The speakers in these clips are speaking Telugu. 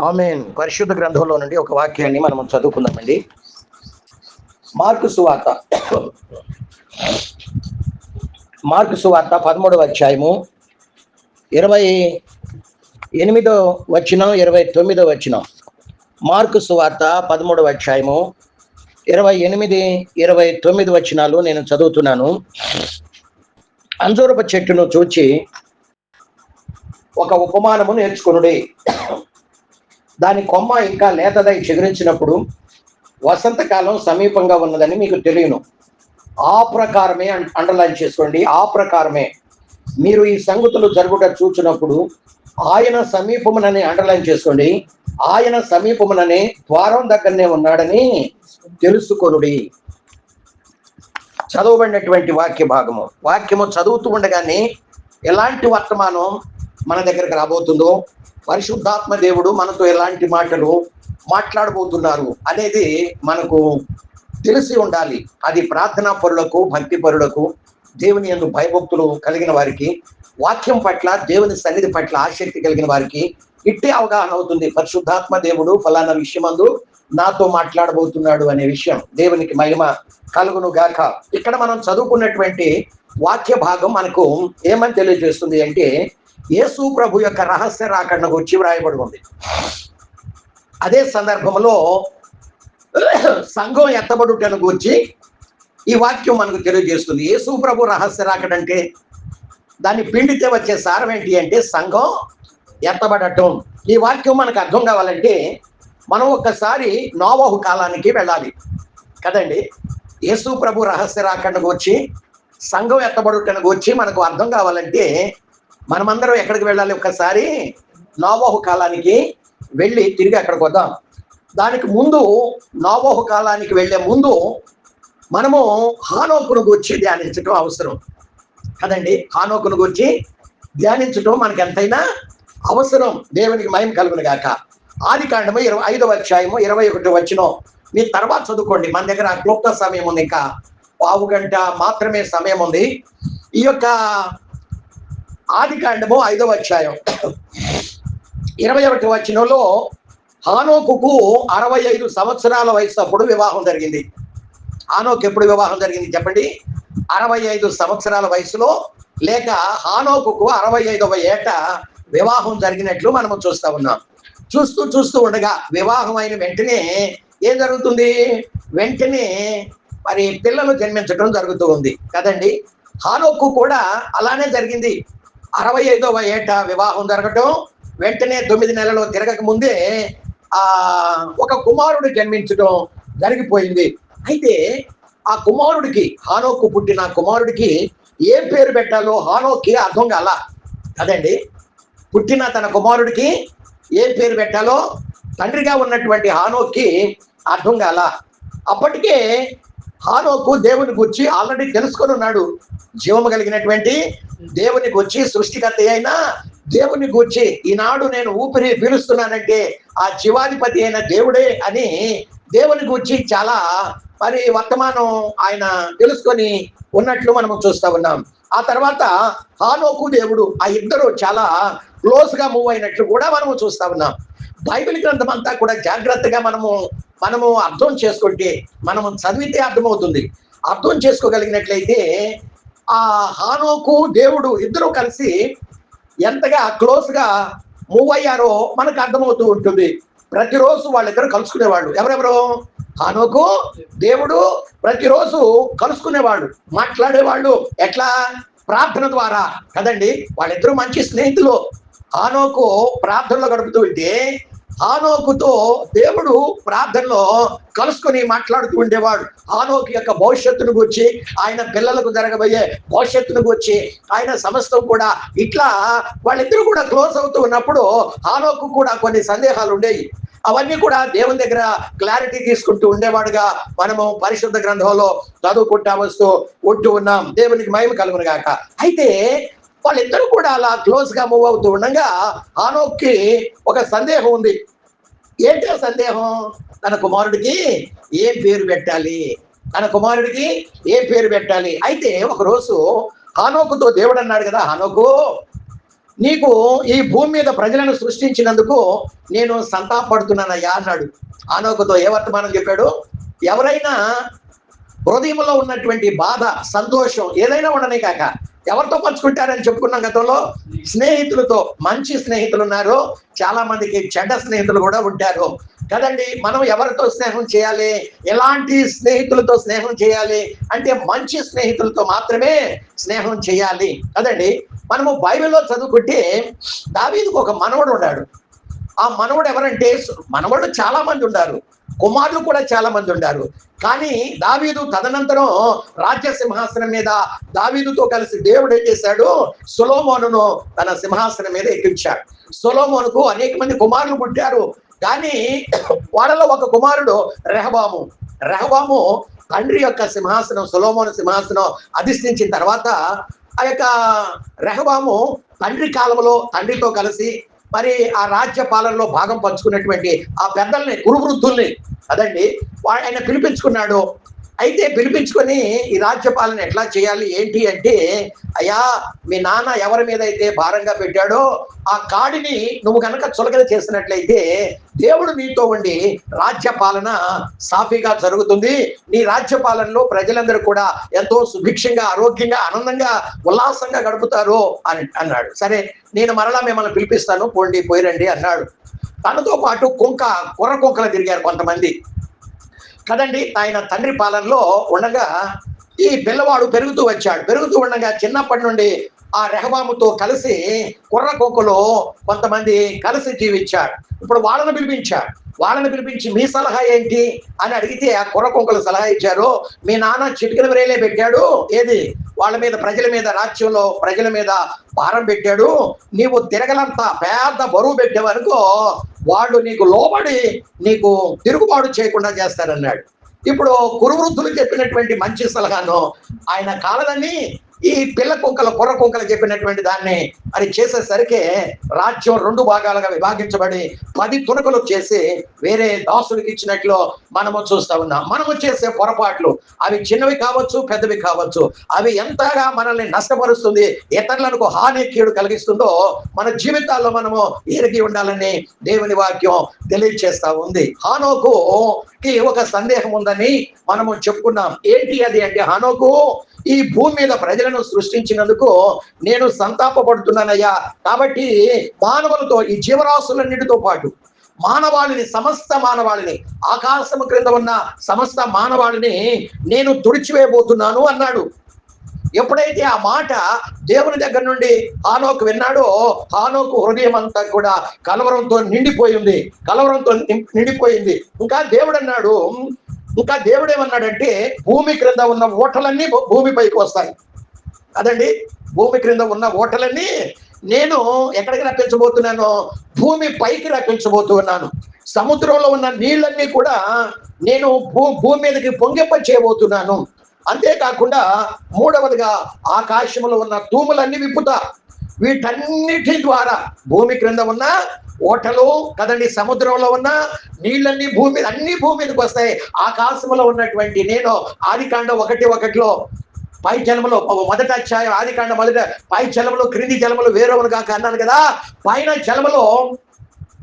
ఆమెన్. పరిశుద్ధ గ్రంథంలో నుండి ఒక వాక్యాన్ని మనం చదువుకుందామండి. మార్కు సువార్త. మార్కు సువార్త పదమూడవ అధ్యాయము ఇరవై ఎనిమిదో వచ్చిన ఇరవై తొమ్మిదో వచ్చిన మార్కు సువార్త పదమూడవ అధ్యాయము ఇరవై ఎనిమిది ఇరవై తొమ్మిది వచ్చినాలు నేను చదువుతున్నాను. అంజూరపు చెట్టును చూచి ఒక ఉపమానము నేర్చుకునుడి. దాని కొమ్మ ఇంకా లేతదై చిగురించినప్పుడు వసంతకాలం సమీపంగా ఉన్నదని మీకు తెలియను. ఆ ప్రకారమే అండర్లైన్ చేసుకోండి. ఆ ప్రకారమే మీరు ఈ సంగతులు జరుగుట చూచినప్పుడు ఆయన సమీపమునని అండర్లైన్ చేసుకోండి. ఆయన సమీపమునని ద్వారం దగ్గరనే ఉన్నాడని తెలుసుకొనుడి. చదవబడినటువంటి వాక్య భాగము. వాక్యము చదువుతూ ఉండగానే ఎలాంటి వర్తమానం మన దగ్గరకు రాబోతుందో పరిశుద్ధాత్మ దేవుడు మనతో ఎలాంటి మాటలు మాట్లాడబోతున్నారు అనేది మనకు తెలిసి ఉండాలి. అది ప్రార్థనా పరులకు భక్తి పరులకు దేవుని యందు భయభక్తులు కలిగిన వారికి వాక్యం పట్ల దేవుని సన్నిధి పట్ల ఆసక్తి కలిగిన వారికి ఇట్టే అవగాహన అవుతుంది. పరిశుద్ధాత్మ దేవుడు ఫలానా విషయమందు నాతో మాట్లాడబోతున్నాడు అనే విషయం దేవునికి మహిమ కలుగును గాక. ఇక్కడ మనం చదువుకున్నటువంటి వాక్య భాగం మనకు ఏమని తెలియజేస్తుంది అంటే యేసు ప్రభు యొక్క రహస్య రాకడను గురించి వ్రాయబడి ఉంది. అదే సందర్భంలో సంఘం ఎత్తబడుటను గురించి ఈ వాక్యం మనకు తెలియజేస్తుంది. యేసు ప్రభు రహస్య రాకడంటే దాన్ని పిండితే వచ్చే సారం ఏంటి అంటే సంఘం ఎత్తబడటం. ఈ వాక్యం మనకు అర్థం కావాలంటే మనం ఒక్కసారి నోవహు కాలానికి వెళ్ళాలి. కదండి? యేసు ప్రభు రహస్య రాకడను గురించి సంఘం ఎత్తబడుటను గురించి మనకు అర్థం కావాలంటే మనమందరం ఎక్కడికి వెళ్ళాలి? ఒక్కసారి నోవహు కాలానికి వెళ్ళి తిరిగి అక్కడికి వద్దాం. దానికి ముందు నోవహు కాలానికి వెళ్ళే ముందు మనము హానోకును గురించి ధ్యానించడం అవసరం. కదండి? హానోకును గురించి ధ్యానించడం మనకు ఎంతైనా అవసరం. దేవునికి మయం కలుగునుగాక ఆది కాండము ఇరవై ఐదవ అధ్యాయము ఇరవై ఒకటి వచ్చినో మీ తర్వాత చదువుకోండి. మన దగ్గర క్లుప్త సమయం ఉంది ఇంకా. పావు గంట మాత్రమే సమయం ఉంది. ఈ యొక్క ఆది కాండము ఐదవ అధ్యాయం. ఇరవై ఒకటి వచ్చినలో హానోకుకు అరవై ఐదు సంవత్సరాల వయసు అప్పుడు వివాహం జరిగింది. హానోకు ఎప్పుడు వివాహం జరిగింది చెప్పండి? అరవై ఐదు సంవత్సరాల వయసులో లేక హానోకుకు అరవై ఐదవ ఏట వివాహం జరిగినట్లు మనము చూస్తా ఉన్నాం. చూస్తూ చూస్తూ ఉండగా వివాహం అయిన వెంటనే ఏం జరుగుతుంది? వెంటనే మరి పిల్లలు జన్మించడం జరుగుతూ ఉంది కదండి? హానోకు కూడా అలానే జరిగింది. అరవై ఐదవ ఏట వివాహం జరగటం వెంటనే తొమ్మిది నెలలు తిరగక ముందే ఆ ఒక కుమారుడు జన్మించడం జరిగిపోయింది. అయితే ఆ కుమారుడికి హానోకు పుట్టిన కుమారుడికి ఏ పేరు పెట్టాలో హానోకి అర్థం కాల. కదండి పుట్టిన తన కుమారుడికి ఏ పేరు పెట్టాలో తండ్రిగా ఉన్నటువంటి హానోకి అర్థం కాల. అప్పటికే హానోకు దేవుని గురించి ఆల్రెడీ తెలుసుకొని ఉన్నాడు. జీవము కలిగినటువంటి దేవుని గురించి సృష్టికర్త అయినా దేవుని గూర్చి ఈనాడు నేను ఊపిరి పీలుస్తున్నానంటే ఆ జీవాధిపతి అయిన దేవుడే అని దేవుని గూర్చి చాలా మరి వర్తమానం ఆయన తెలుసుకొని ఉన్నట్లు మనం చూస్తా ఉన్నాం. ఆ తర్వాత హానోకు దేవుడు ఆ ఇద్దరు చాలా క్లోజ్గా మూవ్ అయినట్లు కూడా మనము చూస్తా ఉన్నాం. బైబిల్ గ్రంథం అంతా కూడా జాగ్రత్తగా మనము మనము అర్థం చేసుకుంటే మనము చదివితే అర్థమవుతుంది. అర్థం చేసుకోగలిగినట్లయితే ఆ హానోకు దేవుడు ఇద్దరు కలిసి ఎంతగా క్లోజ్గా మూవ్ అయ్యారో మనకు అర్థమవుతూ ఉంటుంది. ప్రతిరోజు వాళ్ళిద్దరు కలుసుకునేవాళ్ళు. ఎవరెవరు? హానోకు దేవుడు ప్రతిరోజు కలుసుకునేవాళ్ళు. మాట్లాడేవాళ్ళు. ఎట్లా? ప్రార్థన ద్వారా. కదండి? వాళ్ళిద్దరూ మంచి స్నేహితులు. హానోకు ప్రార్థనలో గడుపుతూ ఉంటే హానోకుతో దేవుడు ప్రార్థనలో కలుసుకొని మాట్లాడుతూ ఉండేవాడు. ఆనోకు యొక్క భవిష్యత్తును గురించి ఆయన పిల్లలకు జరగబోయే భవిష్యత్తును గురించి ఆయన సమస్తం కూడా ఇట్లా వాళ్ళిద్దరూ కూడా క్లోజ్ అవుతూ ఉన్నప్పుడు ఆనోకు కూడా కొన్ని సందేహాలు ఉండేవి అవన్నీ కూడా దేవుని దగ్గర క్లారిటీ తీసుకుంటూ ఉండేవాడుగా మనము పరిశుద్ధ గ్రంథంలో చదువుకుంటా వస్తూ ఉంటూ ఉన్నాం. దేవునికి మహిమ కలుగునుగాక అయితే వాళ్ళిద్దరూ కూడా అలా క్లోజ్గా మూవ్ అవుతూ ఉండగా ఆనోక్కి ఒక సందేహం ఉంది. ఏంటి సందేహం? తన కుమారుడికి ఏ పేరు పెట్టాలి? తన కుమారుడికి ఏ పేరు పెట్టాలి? అయితే ఒకరోజు హానోకుతో దేవుడు అన్నాడు కదా హానోకు నీకు ఈ భూమి మీద ప్రజలను సృష్టించినందుకు నేను సంతాపడుతున్నానయ్యా అన్నాడు. ఆనోకుతో ఏ వర్తమానం చెప్పాడు? ఎవరైనా హృదయంలో ఉన్నటువంటి బాధ సంతోషం ఏదైనా ఉండనే కాక ఎవరితో పంచుకుంటారని చెప్పుకున్నాం గతంలో? స్నేహితులతో. మంచి స్నేహితులు ఉన్నారు. చాలా మందికి చెడ్డ స్నేహితులు కూడా ఉంటారు. కదండి మనం ఎవరితో స్నేహం చేయాలి? ఎలాంటి స్నేహితులతో స్నేహం చేయాలి? అంటే మంచి స్నేహితులతో మాత్రమే స్నేహం చేయాలి. కదండి మనము బైబిల్లో చదువుకుంటే దావీదుకు ఒక మనవడు ఉన్నాడు. ఆ మనవడు ఎవరంటే మనవడు చాలా మంది ఉన్నారు. కుమారులు కూడా చాలా మంది ఉండారు కానీ దావీదు తదనంతరం రాజ్య సింహాసనం మీద దావీదుతో కలిసి దేవుడు ఏం చేశాడు? సులోమోనును తన సింహాసనం మీద ఎక్కించాడు. సులోమోనుకు అనేక మంది కుమారులు పుట్టారు. కానీ వాళ్ళలో ఒక కుమారుడు రెహబాము. రెహబాము తండ్రి యొక్క సింహాసనం సులోమోను సింహాసనం అధిష్ఠించిన తర్వాత ఆ యొక్క రెహబాము తండ్రి కాలంలో తండ్రితో కలిసి మరి ఆ రాజ్య పాలనలో భాగం పంచుకున్నటువంటి ఆ పెద్దల్ని గురువృద్ధుల్ని అదండి వా- ఆయన పిలిపించుకున్నాడు. అయితే పిలిపించుకొని ఈ రాజ్యపాలన ఎట్లా చేయాలి ఏంటి అంటే అయ్యా మీ నాన్న ఎవరి మీద అయితే భారంగా పెట్టాడో ఆ కాడిని నువ్వు కనుక చులకన చేసినట్లయితే దేవుడు నీతో ఉండి రాజ్య పాలన సాఫీగా జరుగుతుంది. నీ రాజ్య పాలనలో ప్రజలందరూ కూడా ఎంతో సుభిక్షంగా ఆరోగ్యంగా ఆనందంగా ఉల్లాసంగా గడుపుతారు అని అన్నాడు. సరే నేను మరలా మిమ్మల్ని పిలిపిస్తాను పోండి పోయిరండి అన్నాడు. తనతో పాటు కుంక కుర్ర కుంకలు తిరిగారు కొంతమంది. కదండి ఆయన తండ్రి పాలనలో ఉండగా ఈ పిల్లవాడు పెరుగుతూ వచ్చాడు. పెరుగుతూ ఉండగా చిన్నప్పటి నుండి ఆ రెహబాముతో కలిసి కుర్రకోకలో కొంతమంది కలిసి జీవించాడు ఇప్పుడు వాళ్ళని పిలిపించాడు వాళ్ళని పిలిపించి మీ సలహా ఏంటి? అని అడిగితే ఆ కుర్రకొంకలు సలహా ఇచ్చారు. మీ నాన్న చిటికల విరేలే పెట్టాడు. ఏది? వాళ్ళ మీద ప్రజల మీద రాజ్యంలో ప్రజల మీద భారం పెట్టాడు. నీవు తిరగలంత పెద్ద బరువు పెట్టేవనుకో వాళ్ళు నీకు లోబడి నీకు తిరుగుబాటు చేయకుండా చేస్తారన్నాడు. ఇప్పుడు కురువృద్ధులు చెప్పినటువంటి మంచి సలహాను ఆయన కాలదని ఈ పిల్ల కుంకల కుర్ర కుంకలు చెప్పినటువంటి దాన్ని అది చేసేసరికి రాజ్యం రెండు భాగాలుగా విభాగించబడి పది తునకలు చేసి వేరే దాసుడికి ఇచ్చినట్లు మనము చూస్తా ఉన్నాం. మనము చేసే పొరపాట్లు అవి చిన్నవి కావచ్చు పెద్దవి కావచ్చు అవి ఎంతగా మనల్ని నష్టపరుస్తుంది ఇతరులకు హాని కీడు కలిగిస్తుందో మన జీవితాల్లో మనము ఎరిగి ఉండాలని దేవుని వాక్యం తెలియజేస్తా ఉంది. హానోకు ఒక సందేహం ఉందని మనము చెప్పుకున్నాం. ఏంటి అది అంటే హానోకు ఈ భూమి మీద ప్రజలను సృష్టించినందుకు నేను సంతాపపడుతున్నానయ్యా. కాబట్టి మానవులతో ఈ జీవరాశులన్నిటితో పాటు మానవాళిని సమస్త మానవాళిని ఆకాశము క్రింద ఉన్న సమస్త మానవాళిని నేను తుడిచివేయబోతున్నాను అన్నాడు. ఎప్పుడైతే ఆ మాట దేవుని దగ్గర నుండి హానోకు విన్నాడో హానోకు హృదయం అంతా కూడా కలవరంతో నిండిపోయింది. కలవరంతో నిండిపోయింది. ఇంకా దేవుడు అన్నాడు ఇంకా దేవుడు ఏమన్నాడంటే భూమి క్రింద ఉన్న ఓటలన్నీ భూమి పైకి వస్తాయి. అదండి. భూమి క్రింద ఉన్న ఓటలన్నీ నేను ఎక్కడికి రప్పించబోతున్నాను భూమి పైకి రప్పించబోతున్నాను. సముద్రంలో ఉన్న నీళ్ళన్నీ కూడా నేను భూ భూమి మీదకి పొంగింప చేయబోతున్నాను. అంతేకాకుండా మూడవదిగా ఆకాశంలో ఉన్న తూములన్నీ విప్పుతా. వీటన్నిటి ద్వారా భూమి క్రింద ఉన్న ఓటలు కదండి సముద్రంలో ఉన్న నీళ్ళన్నీ భూమి మీద అన్ని భూమి మీదకి వస్తాయి. ఆకాశంలో ఉన్నటువంటి నేను ఆదికాండ ఒకటి ఒకటిలో పై జలములు మొదట అధ్యాయం ఆదికాండ మొదట పై జలములు క్రింది జలములు వేరొకరు కాక అన్నాను కదా. పైన జలములో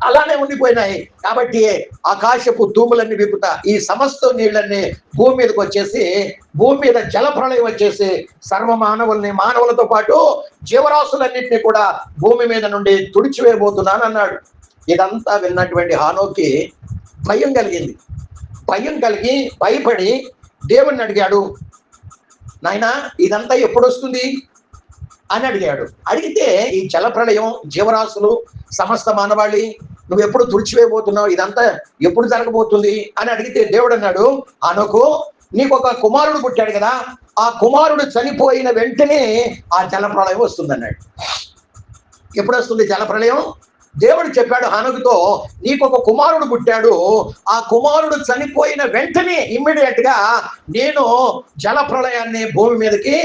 అలానే ఉండిపోయినాయి. కాబట్టి ఆకాశపు తూములన్నీ విప్పుతా ఈ సమస్త నీళ్ళన్నీ భూమి మీదకి వచ్చేసి భూమి మీద జల ప్రళయం వచ్చేసి సర్వ మానవుల్ని మానవులతో పాటు జీవరాశులన్నింటినీ కూడా భూమి మీద నుండి తుడిచివేయబోతున్నాను అన్నాడు. ఇదంతా విన్నటువంటి హానోకి భయం కలిగింది. భయం కలిగి భయపడి దేవుణ్ణి అడిగాడు నాయనా ఇదంతా ఎప్పుడు వస్తుంది అని అడిగాడు. అడిగితే ఈ జల ప్రళయం జీవరాశులు సమస్త మానవాళి నువ్వు ఎప్పుడు తుడిచివేయబోతున్నావు? ఇదంతా ఎప్పుడు జరగబోతుంది? అని అడిగితే దేవుడు అన్నాడు అనకు నీకు ఒక కుమారుడు పుట్టాడు కదా ఆ కుమారుడు చనిపోయిన వెంటనే ఆ జల ప్రళయం వస్తుంది అన్నాడు ఎప్పుడు వస్తుంది జల ప్రళయం దేవుడు చెప్పాడు హనుకుతో నీకు ఒక కుమారుడు పుట్టాడు. ఆ కుమారుడు చనిపోయిన వెంటనే ఇమ్మీడియట్గా నేను జల ప్రళయాన్ని భూమి మీదకి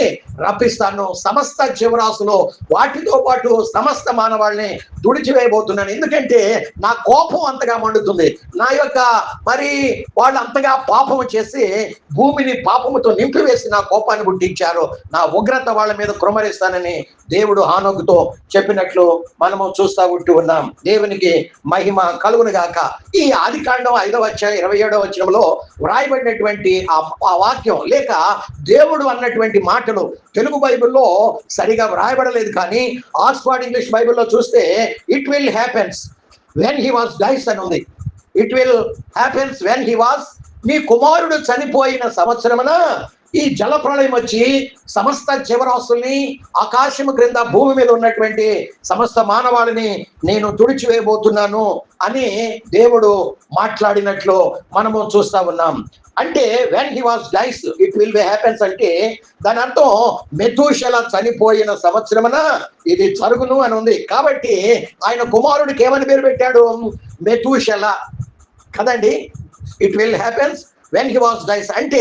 రప్పిస్తాను. సమస్త జీవరాశులు వాటితో పాటు సమస్త మానవాళ్ళని తుడిచివేయబోతున్నాను. ఎందుకంటే నా కోపం అంతగా మండుతుంది. నా యొక్క మరి వాళ్ళు అంతగా పాపము చేసి భూమిని పాపముతో నింపివేసి నా కోపాన్ని పుట్టించారు నా ఉగ్రత వాళ్ళ మీద కృమరిస్తానని దేవుడు హానోకుతో చెప్పినట్లు మనము చూస్తా ఉంటూ ఉన్నాం. దేవునికి మహిమ కలుగును గాక. ఈ ఆది కాండం ఐదవ ఇరవై ఏడవ వచనంలో వ్రాయబడినటువంటి ఆ ఆ వాక్యం. లేక దేవుడు అన్నటువంటి మాటలు తెలుగు బైబిల్లో సరిగా వ్రాయబడలేదు కానీ ఆక్స్ఫర్డ్ ఇంగ్లీష్ బైబిల్లో చూస్తే it will happens when he was dies అని ఉంది. It will happens when he was మీ కుమారుడు చనిపోయిన సంవత్సరమున ఈ జల ప్రళయం వచ్చి సమస్త జీవరాశుల్ని ఆకాశము క్రింద భూమి మీద ఉన్నటువంటి సమస్త మానవాళిని నేను తుడిచివేయబోతున్నాను అని దేవుడు మాట్లాడినట్లు మనము చూస్తా ఉన్నాం. అంటే when he was dies it will be happens అంటే దాని అర్థం మెథూషల చనిపోయిన సంవత్సరమున ఇది జరుగును అని ఉంది. కాబట్టి ఆయన కుమారుడికి ఏమని పేరు పెట్టాడు? మెథూషల కదండి? It will happens when he was dies అంటే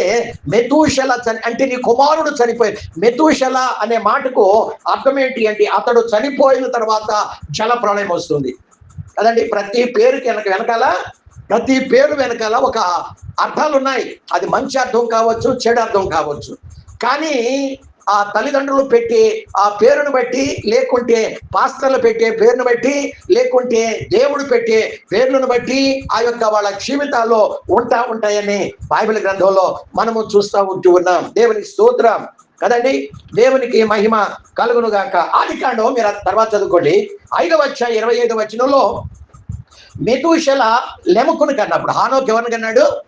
మెతూషల చని అంటే నీ కుమారుడు చనిపోయి మెతూషల అనే మాటకు అర్థం ఏంటి అంటే అతడు చనిపోయిన తర్వాత జల ప్రళయం వస్తుంది. కదండి? ప్రతి పేరుకి వెనక వెనకాల ప్రతి పేరు వెనకాల ఒక అర్థాలు ఉన్నాయి అది మంచి అర్థం కావచ్చు చెడు అర్థం కావచ్చు. కానీ ఆ తల్లిదండ్రులు పెట్టి ఆ పేరును బట్టి లేకుంటే పాస్తర్లు పెట్టే పేరును బట్టి లేకుంటే దేవుడు పెట్టే పేర్లను బట్టి ఆ యొక్క వాళ్ళ జీవితాల్లో ఉంటా ఉంటాయని బైబిల్ గ్రంథంలో మనము చూస్తూ ఉంటూ ఉన్నాం. దేవుని స్తోత్రం. కదండి? దేవునికి మహిమ కలుగును గాక. ఆది కాండం మీరు తర్వాత చదువుకోండి. ఐదవ వచ్చ ఇరవై ఐదు వచనంలో మెతుషల లెముకును కన్నప్పుడు హానోకి ఎవరిని కన్నాడు?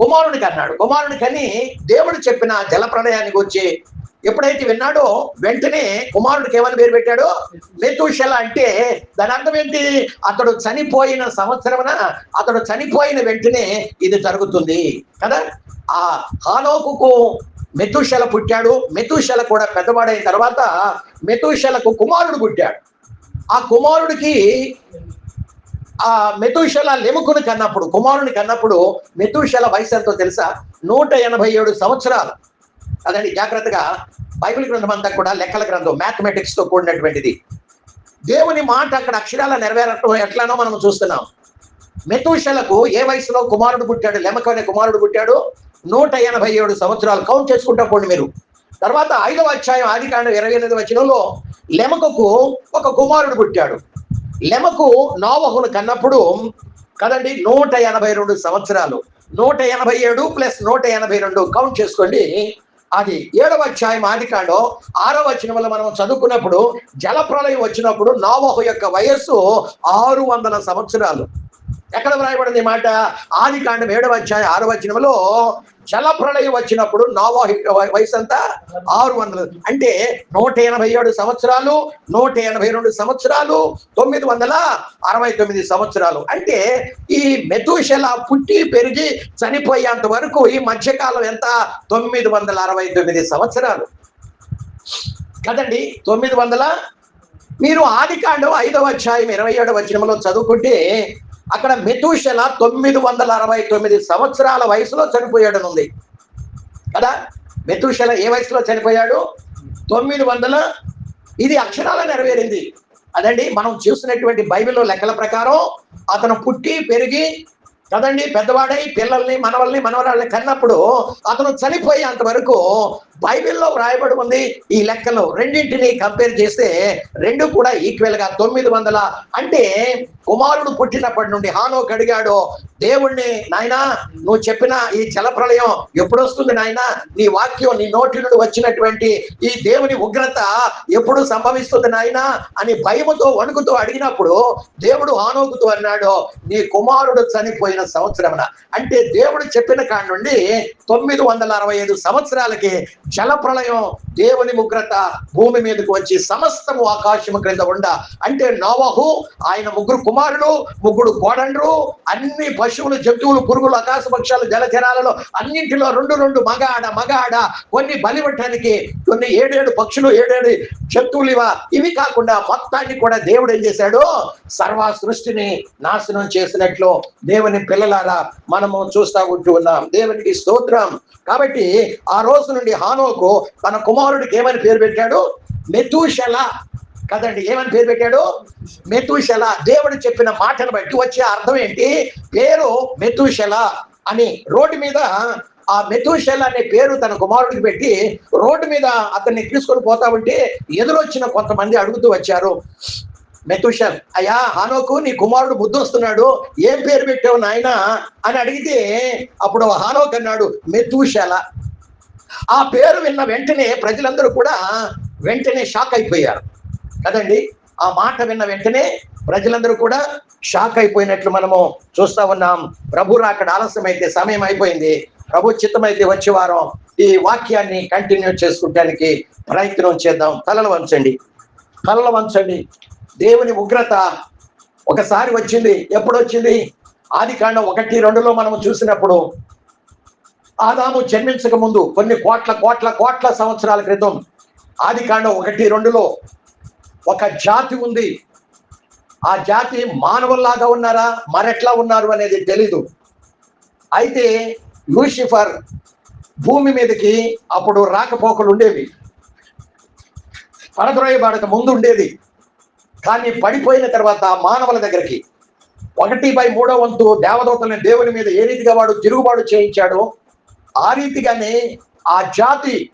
కుమారుని కన్నాడు. కుమారుని కని దేవుడు చెప్పిన జల ప్రళయానికి వచ్చి ఎప్పుడైతే విన్నాడో వెంటనే కుమారుడికి ఏమని పేరు పెట్టాడు? మెతుషల అంటే దాని అర్థం ఏంటి? అతడు చనిపోయిన సంవత్సరమున అతడు చనిపోయిన వెంటనే ఇది జరుగుతుంది. కదా? ఆ హానోకుకు మెతుషల పుట్టాడు. మెతుషల కూడా పెద్దవాడైన తర్వాత మెతుషలకు కుమారుడు పుట్టాడు. ఆ కుమారుడికి ఆ మెతుషల లెముకుని కన్నప్పుడు కుమారుని కన్నప్పుడు మెతుషల వయసు ఎంతో తెలుసా? నూట ఎనభై ఏడు సంవత్సరాలు. అదండి జాగ్రత్తగా బైబిల్ గ్రంథం అంతా కూడా లెక్కల గ్రంథం మ్యాథమెటిక్స్తో కూడినటువంటిది. దేవుని మాట అక్కడ అక్షరాల నెరవేరటం ఎట్లానో మనం చూస్తున్నాం. మెతుషలకు ఏ వయసులో కుమారుడు పుట్టాడు? లెమకు అనే కుమారుడు పుట్టాడు. నూట ఎనభై ఏడు సంవత్సరాలు కౌంట్ చేసుకుంటా పోండి మీరు. తర్వాత ఐదవ అధ్యాయం ఆది కాండం ఇరవై ఎనిమిది వచనంలో లెమకుకు ఒక కుమారుడు పుట్టాడు. లెమకు నోవహును కన్నప్పుడు కదండి నూట ఎనభై రెండు సంవత్సరాలు. నూట ఎనభై ఏడు ప్లస్ నూట ఎనభై రెండు కౌంట్ చేసుకోండి. అది ఏడవ అధ్యాయం ఆదికాండం ఆరవ వల్ల మనం చదువుకున్నప్పుడు జల ప్రళయం వచ్చినప్పుడు నావహు యొక్క వయస్సు ఆరు వందల సంవత్సరాలు. ఎక్కడ వ్రాయబడింది మాట? ఆది కాండం ఏడవ అధ్యాయం ఆరవ వచనంలో జల ప్రళయం వచ్చినప్పుడు నోవహు వయసు అంతా ఆరు వందలు. అంటే నూట ఎనభై ఏడు సంవత్సరాలు నూట ఎనభై రెండు సంవత్సరాలు తొమ్మిది వందల అరవై తొమ్మిది సంవత్సరాలు. అంటే ఈ మెతుషల పుట్టి పెరిగి చనిపోయేంత వరకు ఈ మధ్యకాలం ఎంత? తొమ్మిది వందల అరవై తొమ్మిది సంవత్సరాలు. కదండి తొమ్మిది వందల? మీరు ఆది కాండం ఐదవ అధ్యాయం ఇరవై ఏడవ వచనంలో చదువుకుంటే అక్కడ మెతూషల తొమ్మిది వందల అరవై తొమ్మిది సంవత్సరాల వయసులో చనిపోయాడని ఉంది కదా? మెతుషల ఏ వయసులో చనిపోయాడు? తొమ్మిది వందల ఇది అక్షరాల నెరవేరింది. అదండి మనం చూసినటువంటి బైబిల్లో లెక్కల ప్రకారం అతను పుట్టి పెరిగి కదండి పెద్దవాడై పిల్లల్ని మనవల్ని మనవరాళ్ళని కన్నప్పుడు అతను చనిపోయేంత వరకు బైబిల్లో వ్రాయబడి ఉంది. ఈ లెక్కలు రెండింటిని కంపేర్ చేస్తే రెండు కూడా ఈక్వల్గా తొమ్మిది వందల. అంటే కుమారుడు పుట్టినప్పటి నుండి హానో అడిగాడు దేవుణ్ణి నాయనా నువ్వు చెప్పిన ఈ జలప్రలయం ఎప్పుడు వస్తుంది నాయనా? నీ వాక్యం నీ నోటి నుండి వచ్చినటువంటి ఈ దేవుని ఉగ్రత ఎప్పుడు సంభవిస్తుంది నాయనా? అని భయముతో వణుకుతూ అడిగినప్పుడు దేవుడు హానోకుతో అన్నాడు నీ కుమారుడు చనిపోయిన సంవత్సరమున. అంటే దేవుడు చెప్పిన కాడి నుండి తొమ్మిది వందల అరవై ఐదు సంవత్సరాలకి జల ప్రళయం దేవుని ఉగ్రత భూమి మీదకు వచ్చి సమస్తము ఆకాశము క్రింద ఉండ. అంటే నోవహు ఆయన ముగ్గురు కుమారులు ముగ్గురు కోడండ్రు అన్ని పశువులు జంతువులు పురుగులు ఆకాశ పక్షాలు జలచరాలలో అన్నింటిలో రెండు రెండు మగ ఆడ మగ ఆడ కొన్ని బలివటానికి కొన్ని ఏడేడు పక్షులు ఏడేడు జంతువులు ఇవ ఇవి కాకుండా మొత్తాన్ని కూడా దేవుడు ఏం చేశాడు? సర్వ సృష్టిని నాశనం చేసినట్లు దేవుని పిల్లలారా మనము చూస్తా ఉంటూ ఉన్నాం. దేవునికి స్తోత్రం. కాబట్టి ఆ రోజు నుండి హానోకు తన కుమారుడికి ఏమని పేరు పెట్టాడు? మెతూషల. కదండి ఏమని పేరు పెట్టాడు? మెతూషల. దేవుడు చెప్పిన మాటను బట్టి వచ్చే అర్థం ఏంటి? పేరు మెతూషల అని. రోడ్డు మీద ఆ మెతూషల అనే పేరు తన కుమారుడికి పెట్టి రోడ్డు మీద అతన్ని తీసుకొని పోతా ఉంటే ఎదురొచ్చిన కొంతమంది అడుగుతూ వచ్చారు. మెతుషల్ అయ్యా హానోకు నీ కుమారుడు ముద్దు వస్తున్నాడు ఏం పేరు పెట్టావు నాయన? అని అడిగితే అప్పుడు హానోక్ అన్నాడు మెతుషల. ఆ పేరు విన్న వెంటనే ప్రజలందరూ కూడా వెంటనే షాక్ అయిపోయారు. కదండి? ఆ మాట విన్న వెంటనే ప్రజలందరూ కూడా షాక్ అయిపోయినట్లు మనము చూస్తా ఉన్నాం. ప్రభు రాకడ ఆలస్యం అయితే సమయం అయిపోయింది. ప్రభు చిత్తమైతే వచ్చే వారం ఈ వాక్యాన్ని కంటిన్యూ చేసుకుంటానికి ప్రయత్నం చేద్దాం. తలలు వంచండి. తలలు వంచండి. దేవుని ఉగ్రత ఒకసారి వచ్చింది. ఎప్పుడు వచ్చింది? ఆది కాండం ఒకటి రెండులో మనం చూసినప్పుడు ఆదాము జన్మించక ముందు కొన్ని కోట్ల కోట్ల కోట్ల సంవత్సరాల క్రితం ఆది కాండం ఒకటి రెండులో ఒక జాతి ఉంది. ఆ జాతి మానవుల్లాగా ఉన్నారా? మరెట్లా ఉన్నారు అనేది తెలీదు. అయితే లూసిఫర్ భూమి మీదకి అప్పుడు రాకపోకలు ఉండేవి. పడద్రోయబడక ముందు ఉండేది. కానీ పడిపోయిన తర్వాత మానవుల దగ్గరికి ఒకటి బై మూడో వంతు దేవదూతల్ని దేవుని మీద ఏ రీతిగా వాడు తిరుగుబాటు చేయించాడో ఆ రీతిగానే ఆ జాతి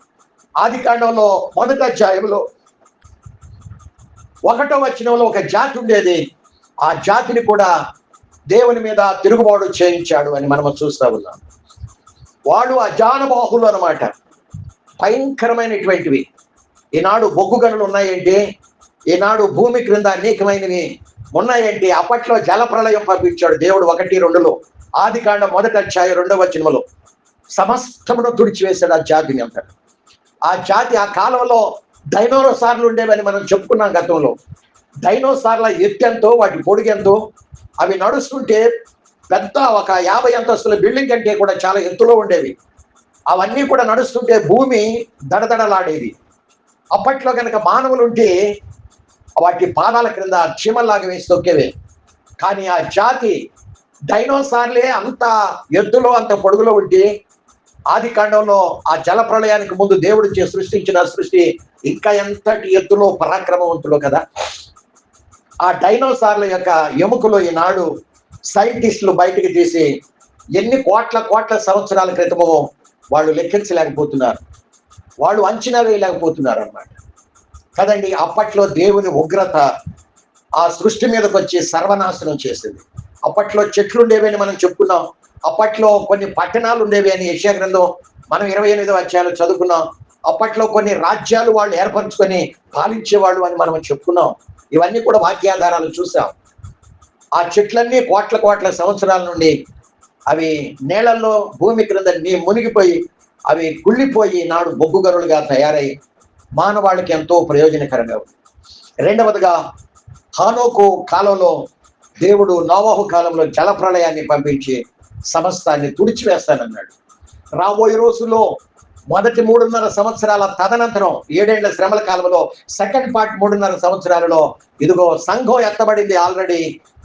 ఆది కాండంలో మొదటి అధ్యాయంలో ఒకటో వచ్చినంలో ఒక జాతి ఉండేది. ఆ జాతిని కూడా దేవుని మీద తిరుగుబాటు చేయించాడు అని మనం చూస్తా ఉన్నాం. వాళ్ళు అజానబాహులు అనమాట భయంకరమైనటువంటివి. ఈనాడు బొగ్గు గనులు ఉన్నాయంటే ఈనాడు భూమి క్రింద అనేకమైనవి ఉన్నాయంటే అప్పట్లో జల ప్రళయం పంపించాడు దేవుడు ఒకటి రెండులో. ఆది కాండం మొదటి అధ్యాయ రెండవ వచనములో సమస్తమును తుడిచివేశాడు ఆ జాతిని అంతా ఆ జాతి ఆ కాలంలో డైనోసార్లు ఉండేవని మనం చెప్పుకున్నాం గతంలో. డైనోసార్ల ఎత్తెంతో వాటి పొడిగెంతో అవి నడుస్తుంటే పెద్ద ఒక యాభై అంతస్తుల బిల్డింగ్ కంటే కూడా చాలా ఎత్తులో ఉండేవి. అవన్నీ కూడా నడుస్తుంటే భూమి దడదడలాడేది. అప్పట్లో కనుక మానవులు ఉంటే వాటి పాదాల క్రింద చీమల్లాగా వేసి తొక్కేవే. కానీ ఆ జాతి డైనోసార్లే అంత ఎత్తులో అంత పొడుగులో ఉంటే ఆది కాండంలో ఆ జల ప్రళయానికి ముందు దేవుడు సృష్టించిన సృష్టి ఇంకా ఎంతటి ఎత్తులో పరాక్రమవంతులో కదా. ఆ డైనోసార్ల యొక్క ఎముకలు ఈనాడు సైంటిస్టులు బయటికి తీసి ఎన్ని కోట్ల కోట్ల సంవత్సరాల క్రితమో వాళ్ళు లెక్కించలేకపోతున్నారు. వాళ్ళు అంచనా వేయలేకపోతున్నారు అన్నమాట. కదండి అప్పట్లో దేవుని ఉగ్రత ఆ సృష్టి మీదకి వచ్చి సర్వనాశనం చేసింది. అప్పట్లో చెట్లు ఉండేవని మనం చెప్పుకున్నాం. అప్పట్లో కొన్ని పట్టణాలు ఉండేవి అని యశా గ్రంథం మనం ఇరవై ఎనిమిదో అధ్యాయాలు చదువుకున్నాం. అప్పట్లో కొన్ని రాజ్యాలు వాళ్ళు ఏర్పరచుకొని పాలించేవాళ్ళు అని మనం చెప్పుకున్నాం. ఇవన్నీ కూడా వాక్యాధారాలు చూసాం. ఆ చెట్లన్నీ కోట్ల కోట్ల సంవత్సరాల నుండి అవి నీళ్ళల్లో భూమి క్రింద నీ మునిగిపోయి అవి కుళ్ళిపోయి నాడు బొగ్గు గరులుగా తయారై మానవాళికి ఎంతో ప్రయోజనకరంగా ఉంది రెండవదిగా హానోకు కాలంలో దేవుడు నోవాహు కాలంలో జల ప్రళయాన్ని పంపించి సమస్తాన్ని తుడిచివేస్తానన్నాడు. రాబోయే రోజుల్లో మొదటి మూడున్నర సంవత్సరాల తదనంతరం ఏడేళ్ళ శ్రమల కాలంలో సెకండ్ పార్ట్ మూడున్నర సంవత్సరాలలో ఇదిగో సంఘం ఎత్తబడింది ఆల్రెడీ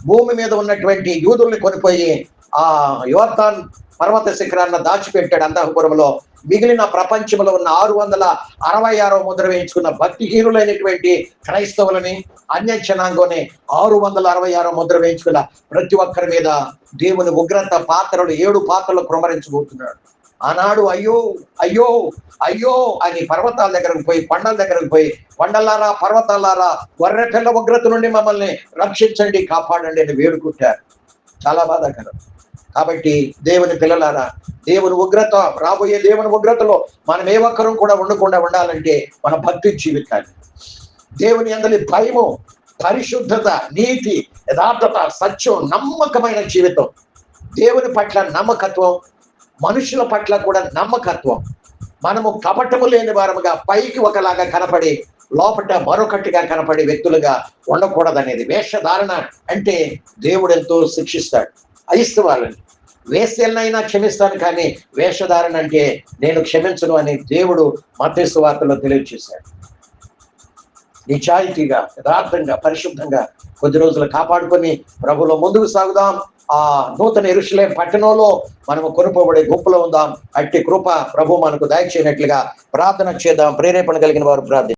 భూమి మీద ఉన్నటువంటి యూదుల్ని కొనిపోయి ఆ యువర్తాన్ పర్వత శిఖరాన్ని దాచిపెట్టాడు అంతఃపురంలో. మిగిలిన ప్రపంచంలో ఉన్న ఆరు వందల అరవై ఆరో ముద్ర వేయించుకున్న భక్తిహీనులైనటువంటి క్రైస్తవులని అన్య జనాంగోనే ఆరు వందల అరవై ఆరు ముద్ర వేయించుకున్న ప్రతి ఒక్కరి మీద దేవుని ఉగ్రత పాత్రలు ఏడు పాత్రలు కుమరించబోతున్నాడు ఆనాడు అయ్యో అయ్యో అయ్యో అని పర్వతాల దగ్గరకు పోయి కొండల దగ్గరకు పోయి కొండలారా పర్వతాలారా గొర్రె పిల్ల ఉగ్రత నుండి మమ్మల్ని రక్షించండి కాపాడండి అని వేడుకుంటారు. చాలా బాధాకరం. కాబట్టి దేవుని పిల్లలారా దేవుని ఉగ్రత రాబోయే దేవుని ఉగ్రతలో మనం ఏ ఒక్కరూ కూడా ఉండకుండా ఉండాలంటే మన భక్తి జీవితాన్ని దేవుని అందరి భయము పరిశుద్ధత నీతి యథార్థత సత్యం నమ్మకమైన జీవితం. దేవుని పట్ల నమ్మకత్వం మనుషుల పట్ల కూడా నమ్మకత్వం. మనము కపటము లేని వారముగా పైకి ఒకలాగా కనపడి లోపట మరొకటిగా కనపడే వ్యక్తులుగా ఉండకూడదనేది. వేషధారణ అంటే దేవుడు ఎంతో శిక్షిస్తాడు. అయిస్తు వాళ్ళని క్షమిస్తాను కానీ వేషధారణ అంటే నేను క్షమించను అని దేవుడు మతేసు వార్తలో తెలియజేశాడు. నిజాయితీగా యథార్థంగా పరిశుద్ధంగా కొద్ది రోజులు కాపాడుకొని ప్రభులో ముందుకు సాగుదాం. ఆ నూతన ఇరుషులే పట్టణంలో మనము కొనుపబడే గుంపులో ఉందాం. అట్టి కృప ప్రభు మనకు దయచేయనట్లుగా ప్రార్థన చేద్దాం. ప్రేరేపణ కలిగిన వారు ప్రార్థి